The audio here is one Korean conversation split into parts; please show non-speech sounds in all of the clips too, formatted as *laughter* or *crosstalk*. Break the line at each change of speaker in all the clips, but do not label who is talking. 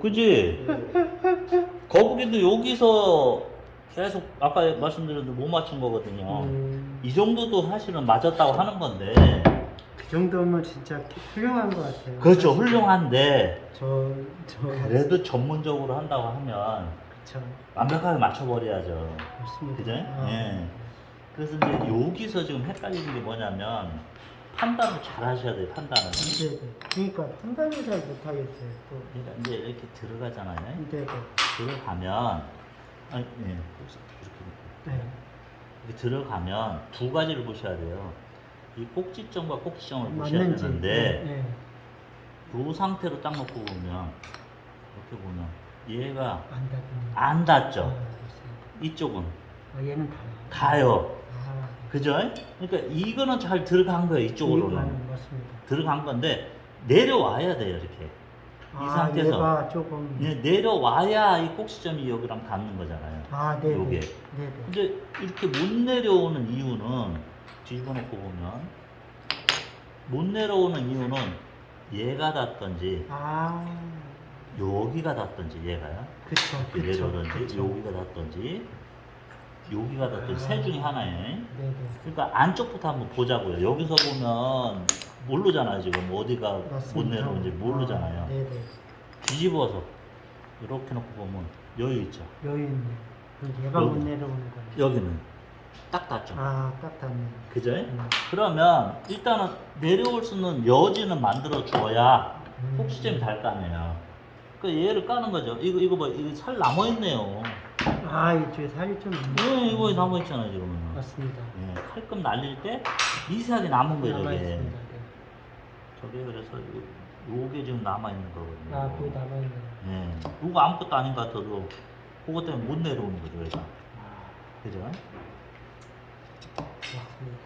그지? 거북이도 여기서 계속 아까 말씀드렸는데 못 맞춘 거거든요.
음,
이 정도도 사실은 맞았다고 하는 건데.
그 정도면 진짜 훌륭한 것 같아요.
그렇죠. 훌륭한데.
저, 저,
그래도 전문적으로 한다고 하면
그쵸.
완벽하게 맞춰버려야죠.
맞습니다.
그죠?
아,
예. 그래서 이제 여기서 지금 헷갈리는 게 뭐냐면 판단을 잘 하셔야 돼요, 판단을.
네, 네. 그러니까 판단을 잘 못하겠어요. 또.
그러니까 이제 이렇게 들어가잖아요.
네, 네.
들어가면, 아니, 예, 이렇게.
네.
이렇게 들어가면 두 가지를 보셔야 돼요. 이 꼭지점과 꼭지점을 보셔야
맞는지.
되는데,
네, 네.
이 상태로 딱 놓고 보면, 이렇게 보면, 얘가
안 닿는.
안
아,
닿죠.
그렇습니다.
이쪽은
아, 얘는 닿아요.
닿아요.
아,
그죠? 그러니까 이거는 잘 들어간 거예요, 이쪽으로는.
맞습니다.
들어간 건데, 내려와야 돼요, 이렇게. 이 상태에서.
얘가 조금.
예, 내려와야 이 꼭지점이 여기랑 닿는 거잖아요.
아, 네,
요게.
네. 네, 네.
근데 이렇게 못 내려오는 이유는, 뒤집어 놓고 보면, 못 내려오는 이유는 얘가 닿던지,
아,
여기가 닿던지, 얘가요.
그쵸,
이렇게
그쵸.
내려오든지,
그쵸.
여기가 닿던지, 여기가 닿던지,
아.
세 중에 하나에.
네, 네.
그러니까 안쪽부터 한번 보자고요. 여기서 보면 모르잖아요, 지금. 어디가 못
맞습니다.
내려오는지 모르잖아요.
아, 네, 네.
뒤집어서, 이렇게 놓고 보면 여유 있죠.
여유 있네. 그럼 얘가
여기.
못 내려오는 거네.
여기는 딱 닿죠.
아, 딱 닿네.
그죠?
음.
그러면 일단은 내려올 수 있는 여지는 만들어 줘야
음.
꼭지점이 닿을 거 아니에요. 그 얘를 까는 거죠. 이거 이거 봐, 이거 살 남아 있네요.
아, 이쪽에 살이 좀. 네,
이거 남아 있잖아요 지금.
맞습니다.
예, 칼끔 날릴 때 미세하게 남은 거예요, 저게.
네.
저게 그래서 요- 요게 지금 남아 있는 거거든요.
아, 거기 남아 있네.
예, 요거 아무것도 아닌 것 같아도 그것 때문에 못 내려오는 거죠, 얘가.
아,
그죠?
맞습니다.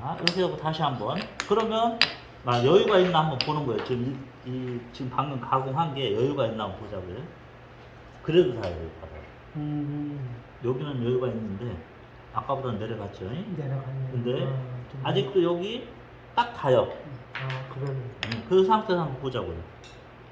자, 이렇게 하고 다시 한번. 그러면 아, 여유가 있나 한번 보는 거예요. 지금 이, 이- 지금 방금 가공한 게 여유가 있나 한번 보자고요. 그래도 다 여유 받아요.
음,
여기는 여유가 있는데 아까보다 내려갔죠.
내려갔네.
근데
아, 좀-
아직도 여기 딱 가요.
아, 그러네.
음, 그 상태에서 한번 보자고요.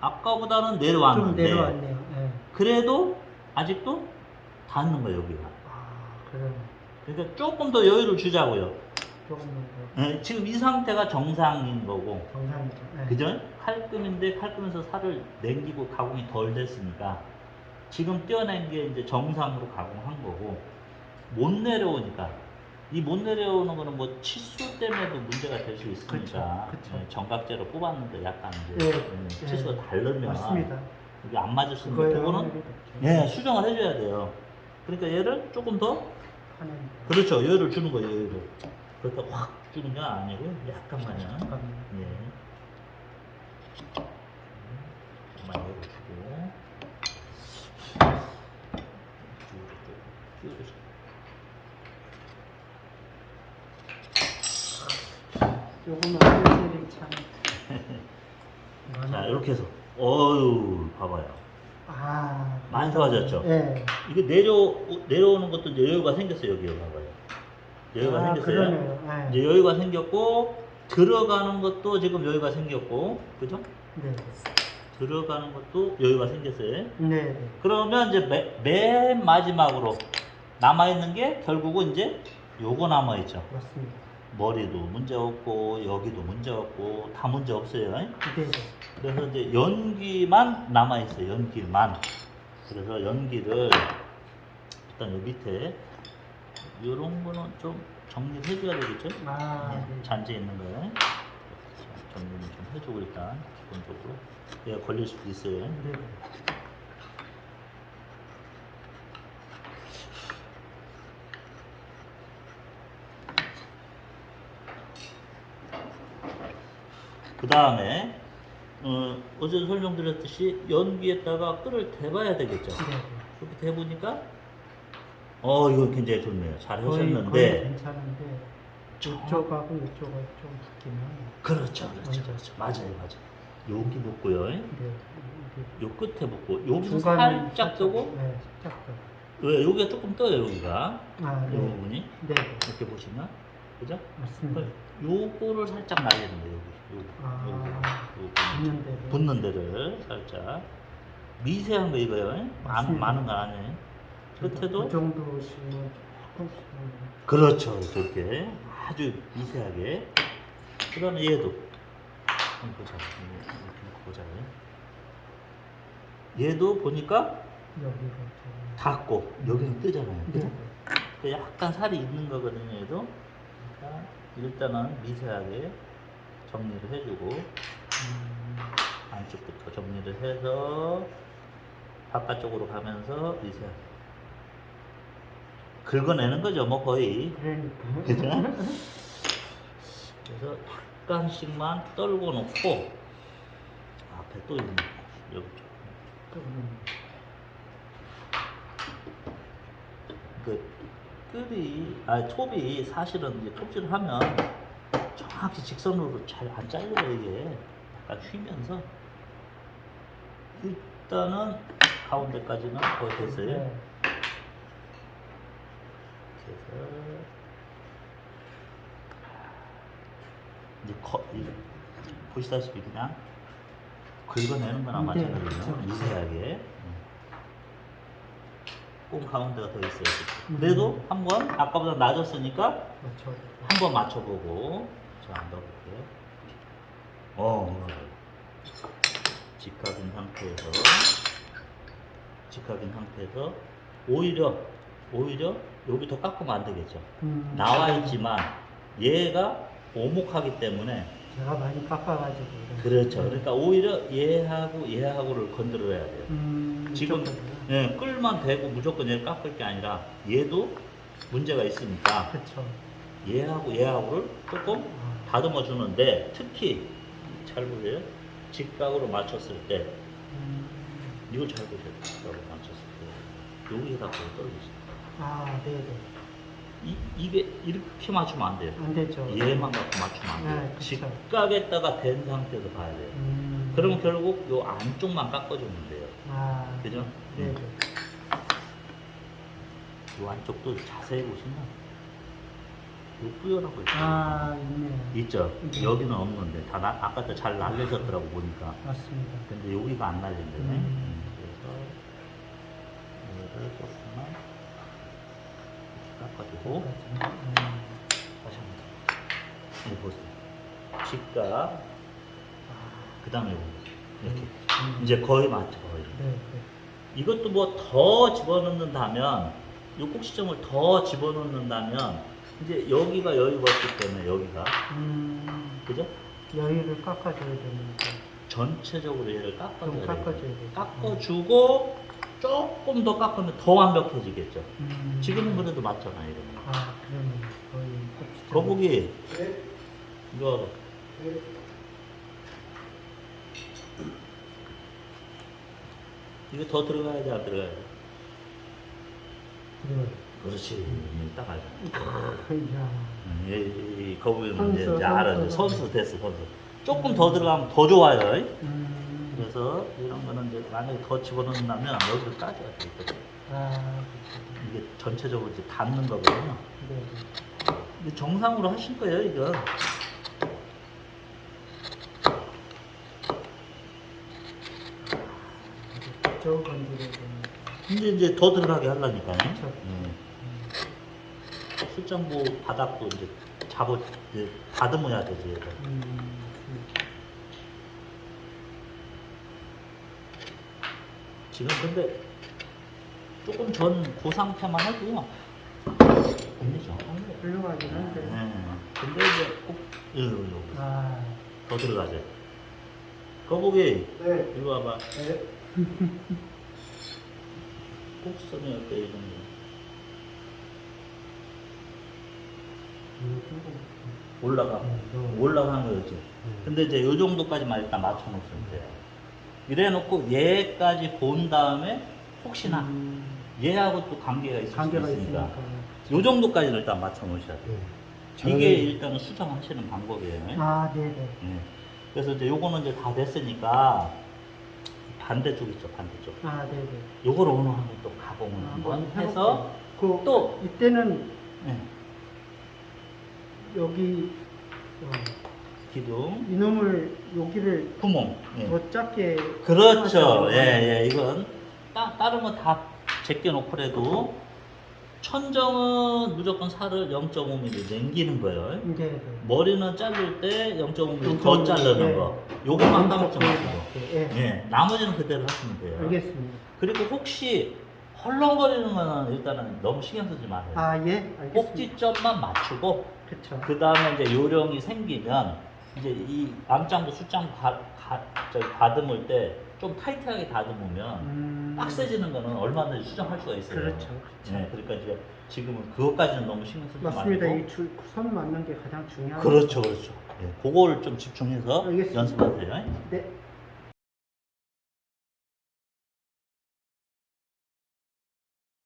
아까보다는
좀
내려왔는데
내려왔네요. 예.
그래도 아직도 닿는 거예요 여기가.
아, 그러네.
그러니까 조금 더 여유를 주자고요. 예, 지금 이 상태가 정상인 거고
정상이죠. 예.
그죠? 칼끔인데 칼끔에서 살을 냉기고 가공이 덜 됐으니까 지금 떼어낸 게 이제 정상으로 가공한 거고 못 내려오니까 이 못 내려오는 거는 뭐 치수 때문에도 문제가 될 수 있으니까
그쵸, 그쵸.
예, 정각제로 뽑았는데 약간 이제
예,
음,
예.
치수가 다르면
맞습니다.
이게 안 맞을 수 그거는
확률이 높죠.
예, 수정을 해줘야 돼요. 그러니까 얘를 조금 더
하는
그렇죠 여유를 주는 거예요 여유를 그렇다고 확 주는 건 아니고 약간만요.
잠깐만.
예. 조금만 여유 주고. 쭉, 쭉, 쭉.
조금만 살들이 참.
자, 이렇게 해서. 어유 봐봐요.
아.
많이 좋아졌죠?
예.
이게 내려, 내려오는 것도 여유가 생겼어요, 여기 봐봐요. 여유가
아,
생겼어요.
그러네요. 예.
이제 여유가 생겼고, 들어가는 것도 지금 여유가 생겼고, 그죠?
네.
들어가는 것도 여유가 생겼어요.
네. 네.
그러면 이제 맨, 맨 마지막으로 남아 있는 게 결국은 이제 요거 남아 있죠.
맞습니다.
머리도 문제 없고, 여기도 문제 없고, 다 문제 없어요.
네. 네.
그래서 이제 연기만 남아 있어요. 연기만. 그래서 연기를 일단 요 밑에 요런 거는 좀 정리를 해줘야 되겠죠?
아.
네,
네.
잔재 있는 거 정리는 좀 해주고 일단 기본적으로 얘가 걸릴 수도 있어요.
네. 네.
그 다음에 어, 어제 설명드렸듯이 연기에다가 끓을 대봐야 되겠죠.
네.
그렇게 대보니까 어 이거 굉장히 좋네요. 잘 하셨는데
괜찮은데
저-
이쪽하고 좀 붙기는
그렇죠, 그렇죠. 그렇죠. 맞아요, 맞아요. 여기 붙고요.
네.
요 끝에 붙고 여기
중간에
살짝 뜨고
네, 살짝 뜨고.
왜 여기가 조금 떠요 여기가
아,
이
네.
부분이
네.
이렇게 보시면 그죠?
맞습니다.
네. 요거를 살짝 날리는 거예요. 여기,
아.
여기, 여기,
붙는 데를.
붙는 데를 살짝 미세한 거 이거요. 많은
맞습니다.
많은 건 아니에요. 끝에도
그 정도 씩은 조금씩.
그렇죠. 저렇게 아주 미세하게. 그다음에 얘도 한번 보자. 이렇게 보자. 얘도 보니까
여기가 좀.
닿고 여기는 뜨잖아요. 그죠?
네.
그 약간 살이 있는 거거든요, 얘도. 그러니까 일단은 미세하게 정리를 해주고
음,
안쪽부터 정리를 해서 바깥쪽으로 가면서 미세하게 긁어내는 거죠, 뭐 거의.
그러니까.
그죠? *laughs* 그래서 약간씩만 떨고 놓고 앞에 또 있는 거, 여기 좀.
음,
그 뜰이 아 톱이 사실은 이제 톱질을 하면 정확히 직선으로 잘 안 잘려요 이게 약간 휘면서 일단은 가운데까지는 거의 됐어요.
네.
그래서 이제 거, 이, 보시다시피 그냥 긁어내는 거나
네,
마찬가지예요.
그쵸.
미세하게. 음. 꼭 가운데가 더 있어요.
음.
그래도 한번 아까보다 낮았으니까
그렇죠.
한번 맞춰보고 자 넣어볼게요. 어, 직각인 상태에서 직각인 상태에서 오히려 오히려 여기 더 깎으면 안 되겠죠.
음,
나와 있지만 얘가 오목하기 때문에
제가 많이 깎아가지고.
그렇죠. 그러니까 오히려 얘하고 얘하고를 건드려야 돼요.
음,
지금? 예, 끌만 대고 무조건 얘를 깎을 게 아니라 얘도 문제가 있으니까
그렇죠.
얘하고 얘하고를 조금
아,
다듬어 주는데 특히 잘 보세요. 직각으로 맞췄을 때
음,
이걸 잘 보세요. 직각으로 맞췄을 때 여기에다 보고 떨리죠.
아, 네네.
이, 이게 이렇게 맞추면 안 돼요.
안 되죠.
얘만 갖고 맞추면 안 돼요.
네, 그쵸.
직각에다가 된 상태에서 봐야 돼요.
음,
그러면 결국 요 안쪽만 깎아주면 돼요.
아,
그죠?
네네.
요 안쪽도 자세히 보시면 요 뿌연하고 있어요.
아, 있네요.
있죠?
네.
여기는 없는데 다 나, 아까 잘 날리셨더라고 보니까
맞습니다.
근데 여기가 안 날린다네
음.
그래서 얘를 조금 깎아주고.
음,
다시 한번 이 보세요. 직각 그 다음에 이렇게.
음,
이제 거의 맞죠 거의.
네, 네.
이것도 뭐 더 집어넣는다면 이 꼭지점을 더 집어넣는다면 이제 여기가 여유가 없기 때문에 여기가.
음,
그죠?
여유를 깎아줘야 되는데.
전체적으로 얘를
좀
깎아줘야.
깎아줘야 돼.
깎아주고 조금 더 깎으면 더 완벽해지겠죠.
음,
지금은 그래도 맞잖아요. 이러면.
아, 그러네. 거의.
거북이 이거 이거 더 들어가야 돼, 안 들어가야 돼?
그래.
그렇지. 음, 딱 알죠.
이야.
음, 이, 이 거북이는
선수,
이제, 이제
선수.
선수 됐어, 선수. 조금 더 들어가면 더 좋아요.
음,
그래서 이런 거는 이제 만약에 더 집어넣는다면 여기를 돼. 이거.
아,
이게 전체적으로 이제 닿는 거거든요.
네, 네.
이게 정상으로 하실 거예요, 이거.
저 건드려야 되는.
근데 이제 더 들어가게 하려니까요.
그쵸.
예. 출장부 바닥도 이제 잡아, 이제 다듬어야 되지.
음,
지금 근데 조금 전그 상태만 해도 정확한 거예요.
훌륭하긴 한데.
예. 근데 이제 꼭, 여기, 여기.
아,
더 들어가죠. 거북이,
네.
이리 와봐.
네. *laughs*
꼭선이 어때, 이 정도.
음, 조금.
올라가.
네, 너무-
올라가는 거지. 근데 이제 요 정도까지만 일단 맞춰놓으면 돼요. 이래 놓고 얘까지 본 다음에 혹시나
음,
얘하고 또 관계가 있을
관계가
수 있으니까
있으니까.
요 정도까지는 일단 맞춰 놓으셔야 돼요.
네.
이게
저는-
일단은 수정하시는 방법이에요.
아, 네네.
예. 그래서 이제 요거는 이제 다 됐으니까 반대쪽 있죠, 반대쪽.
아, 네네.
요걸 오늘 한번 또 가공을
아,
한번 해서
그,
또-
이때는
예.
여기
기둥,
이놈을 여기를
구멍. 예.
더 작게
그렇죠.
하셔서
예, 예. 이건 따, 다른 거 다 제껴놓고라도 천정은 무조건 살을 0.5mm 남기는 거예요.
이제 네.
머리는 자를 때 0.5mm 더
0.5mm,
자르는
예.
거. 요것만 까먹지 마시고.
예.
예. 나머지는 그대로 하시면 돼요.
알겠습니다.
그리고 혹시 헐렁거리는 거는 일단은 너무 신경 쓰지 마세요.
아 예, 알겠습니다.
꼭지점만 맞추고
그렇죠.
그 다음에 이제 요령이 생기면 이제 이 암장도 숫장 가, 가, 저기 다듬을 때 좀 타이트하게 다듬으면
음,
빡세지는 거는 얼마든지 수정할 수가 있어요.
그렇죠, 그렇죠.
네, 그러니까 이제 지금은 그것까지는 너무 신경 쓰지
맞습니다. 이선 맞는 게 가장 중요한.
그렇죠, 그렇죠. 예, 그거를 좀 집중해서
알겠습니다.
연습하세요.
네.